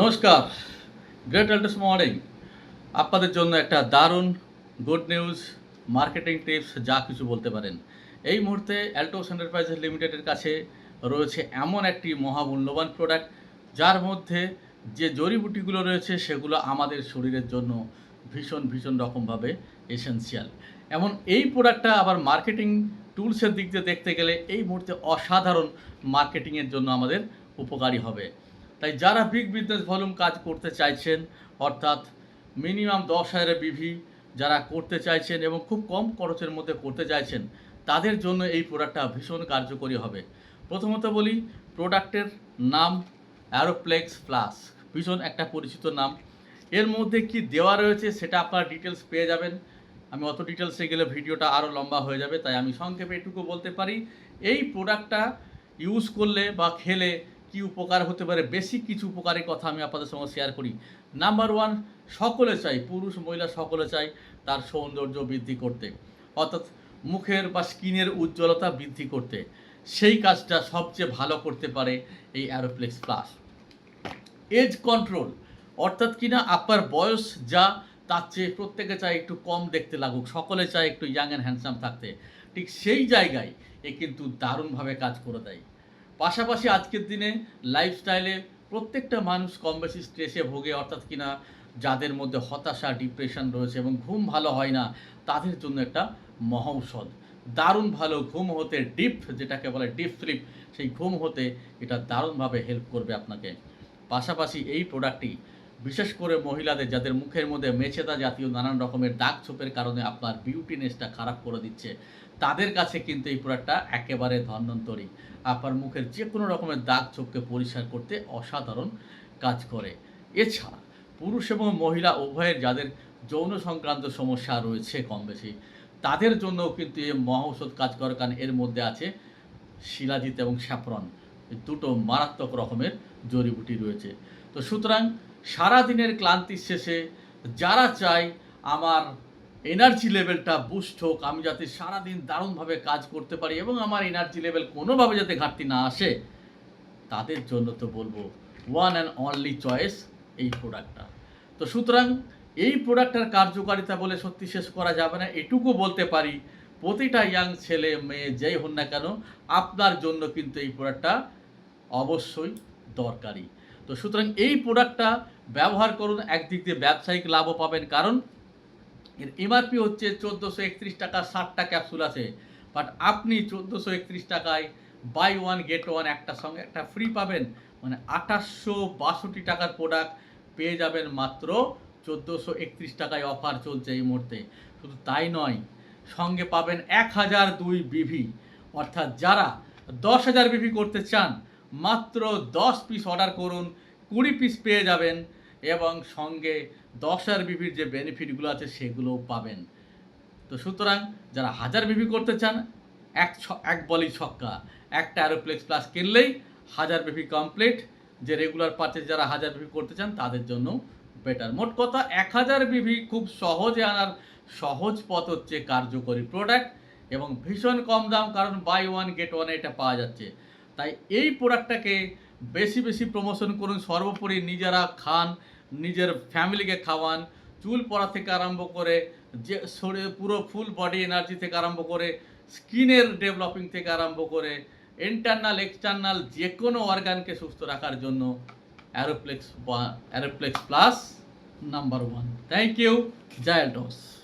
নমস্কার। Great আল্টাস morning আপনাদের জন্য একটা দারুণ গুড নিউজ মার্কেটিং টিপস যা কিছু বলতে পারেন। এই মুহূর্তে অ্যাল্টোস এন্টারপ্রাইজেস লিমিটেডের কাছে রয়েছে এমন একটি মহামূল্যবান প্রোডাক্ট যার মধ্যে যে জড়িবুটিগুলো রয়েছে সেগুলো আমাদের শরীরের জন্য ভীষণ ভীষণ রকমভাবে এসেন্সিয়াল এমন এই প্রোডাক্টটা আবার মার্কেটিং টুলসের দিক দিয়ে দেখতে গেলে এই মুহূর্তে অসাধারণ মার্কেটিংয়ের জন্য আমাদের উপকারী হবে। তাই যারা বিগ বিজনেস ভলিউম কাজ করতে চাইছেন, অর্থাৎ মিনিমাম দশ হাজারের বিভি যারা করতে চাইছেন এবং খুব কম খরচের মধ্যে করতে চাইছেন, তাদের জন্য এই প্রোডাক্টটা ভীষণ কার্যকরী হবে। প্রথমত বলি প্রোডাক্টের নাম অ্যারোপ্লেক্স প্লাস ভীষণ একটা পরিচিত নাম। এর মধ্যে কি দেওয়া রয়েছে সেটা আপনারা ডিটেলস পেয়ে যাবেন। আমি অত ডিটেলসে গেলে ভিডিওটা আরও লম্বা হয়ে যাবে, তাই আমি সংক্ষেপে এটুকু বলতে পারি, এই প্রোডাক্টটা ইউজ করলে বা খেলে কি উপকার হতে পারে, বেশি কিছু উপকারের কথা আমি আপনাদের সঙ্গে শেয়ার করি। নাম্বার ওয়ান সকলে চাই, পুরুষ, মহিলা সকলে চাই তার সৌন্দর্য বৃদ্ধি করতে। অর্থাৎ মুখের বা স্কিনের উজ্জ্বলতা বৃদ্ধি করতে। সেই কাজটা সবচেয়ে ভালো করতে পারে এই অ্যারোপ্লেক্স প্লাস এজ কন্ট্রোল অর্থাৎ কিনা আপনার বয়স যা, তার চেয়ে প্রত্যেকে চায় একটু কম দেখতে লাগুক, সকলে চায় একটু ইয়াং অ্যান্ড হ্যান্ডসাম থাকতে। ঠিক সেই জায়গায় এ কিন্তু দারুণভাবে কাজ করে দেয়। পাশাপাশি আজকের দিনে লাইফস্টাইলে প্রত্যেকটা মানুষ কম বেশি স্ট্রেসে ভোগে, অর্থাৎ কিনা যাদের মধ্যে হতাশা ডিপ্রেশন রয়েছে এবং ঘুম ভালো হয় না, তাদের জন্য একটা মহৌষধ। দারুণ ভালো ঘুম হতে ডিপ যেটাকে বলে ডিপ স্লিপ সেই ঘুম হতে এটা দারুণভাবে হেল্প করবে আপনাকে। পাশাপাশি এই প্রোডাক্টটি বিশেষ করে মহিলাদের যাদের মুখের মধ্যে মেছেদা জাতীয় নানান রকমের দাগ ছোপের কারণে আপনার বিউটিনেসটা খারাপ করে দিচ্ছে, তাদের কাছে কিন্তু এই প্রোডাক্টটা একেবারে ধন্বন্তরী আপনার মুখের যে কোনো রকমের দাগ ছোপকে পরিষ্কার করতে অসাধারণ কাজ করে। এছাড়া পুরুষ এবং মহিলা উভয়ের যাদের যৌন সংক্রান্ত সমস্যা রয়েছে কম বেশি তাদের জন্যও কিন্তু এই মহৌষধ কাজ করে, কারণ এর মধ্যে আছে শিলাজিত এবং স্যাফরন। দুটো মারাত্মক রকমের জড়িবুটি রয়েছে। তো সুতরাং সারাদিনের ক্লান্তির শেষে যারা চায় আমার এনার্জি লেভেলটা বুস্ট হোক, আমি যাতে সারাদিন দারুণভাবে কাজ করতে পারি এবং আমার এনার্জি লেভেল কোনোভাবে যাতে ঘাটতি না আসে, তাদের জন্য তো বলব ওয়ান অ্যান্ড অনলি চয়েস এই প্রোডাক্টটা তো সুতরাং এই প্রোডাক্টটার কার্যকারিতা বলে সত্যি শেষ করা যাবে না। এটুকু বলতে পারি, প্রতিটা ইয়াং ছেলে, মেয়ে যেই হন না কেন, আপনার জন্য কিন্তু এই প্রোডাক্টটা অবশ্যই দরকারি। তো সুতরাং এই প্রোডাক্টটা ব্যবহার করুন, একদিক দিয়ে ব্যবসায়িক লাভও পাবেন। কারণ এর এমআরপি হচ্ছে চোদ্দোশো একত্রিশ টাকা, ষাটটা ক্যাপসুল আছে। বাট আপনি চোদ্দোশো একত্রিশ টাকায় বাই ওয়ান গেট ওয়ান একটা সঙ্গে একটা ফ্রি পাবেন। মানে আঠাশশো বাষট্টি টাকার প্রোডাক্ট পেয়ে যাবেন মাত্র চোদ্দোশো একত্রিশ টাকায় অফার চলছে এই মুহূর্তে। শুধু তাই নয়, সঙ্গে পাবেন এক হাজার দুই বিভি অর্থাৎ যারা দশ হাজার বিভি করতে চান মাত্র দশ পিস অর্ডার করুন, কুড়ি পিস পেয়ে যাবেন এবং সঙ্গে দশ বিভির যে বেনিফিটগুলো আছে সেগুলোও পাবেন। তো সুতরাং যারা হাজার বিভি করতে চান, এক এক বলি ছক্কা, একটা অ্যারোপ্লেক্স প্লাস কিনলেই হাজার বিভি কমপ্লিট যে রেগুলার পার্চেস যারা হাজার বিভি করতে চান, তাদের জন্য বেটার মোট কথা, এক হাজার বিভি খুব সহজে আনার সহজ পথ হচ্ছে কার্যকরী প্রোডাক্ট এবং ভীষণ কম দাম, কারণ বাই ওয়ান গেট ওয়ানে এটা পাওয়া যাচ্ছে। তাই এই প্রোডাক্টটাকে বেশি বেশি প্রমোশন করুন। সর্বোপরি নিজেরা খান, নিজের ফ্যামিলিকে খাওয়ান। চুল পড়া থেকে আরম্ভ করে যে শরীর, পুরো ফুল বডি এনার্জি থেকে আরম্ভ করে স্কিনের ডেভেলপিং থেকে আরম্ভ করে ইন্টারনাল এক্সটার্নাল যে কোনো অর্গানকে সুস্থ রাখার জন্য Aeroplex Aeroplex plus number one thank you জায়াল dose